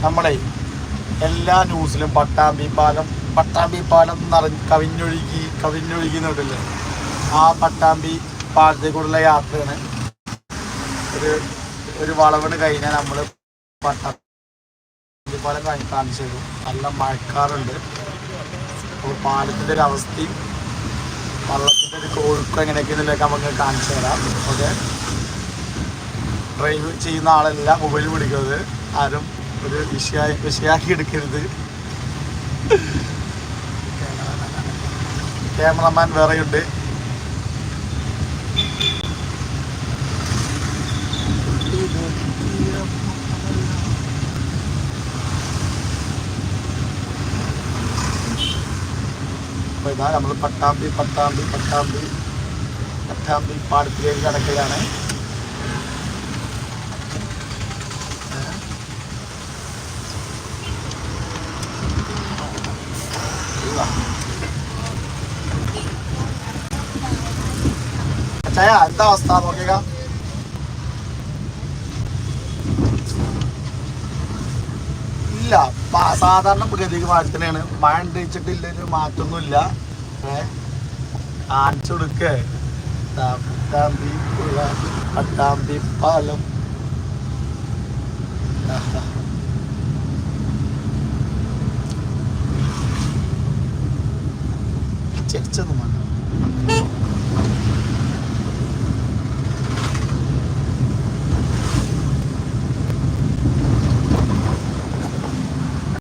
നമ്മളെ എല്ലാ ന്യൂസിലും പട്ടാമ്പി പാലം പട്ടാമ്പി പാലം നിറഞ്ഞ് കവിഞ്ഞൊഴുകി കവിഞ്ഞൊഴുകി എന്നിട്ടില്ലേ ആ പട്ടാമ്പി പാലത്തേക്കുള്ള യാത്രയാണ്. ഒരു ഒരു വളവിന് കഴിഞ്ഞാൽ നമ്മൾ പട്ടാമ്പി പാലം കാണി- കാണിച്ചു തരും. നല്ല മഴക്കാറുണ്ട്. അപ്പോൾ പാലത്തിന്റെ ഒരു അവസ്ഥയും വള്ളത്തിന്റെ ഒരു ഒഴുക്കം എങ്ങനെയൊക്കെയെന്നുള്ളതൊക്കെ നമുക്ക് കാണിച്ചു തരാം. ഓക്കെ? ഡ്രൈവ് ചെയ്യുന്ന ആളല്ല മൊബൈൽ പിടിക്കുന്നത്. ആരും ഒരു വിഷയായി വിഷയാക്കി എടുക്കരുത്. ക്യാമറമാൻ വേറെയുണ്ട്. അപ്പോൾ ഇതാ നമ്മൾ പട്ടാമ്പി പട്ടാമ്പി പട്ടാമ്പി പട്ടാമ്പി പാടത്തിലേക്ക് കടക്കുകയാണ്. ചായ എന്താ അവസ്ഥ ഇല്ല സാധാരണ ഗതിക്ക് മാറ്റി തന്നെയാണ്. മഴ ഉണ്ടിച്ചിട്ടില്ല ഒരു മാറ്റമൊന്നുമില്ല ഏ കാണിച്ചു കൊടുക്കേ.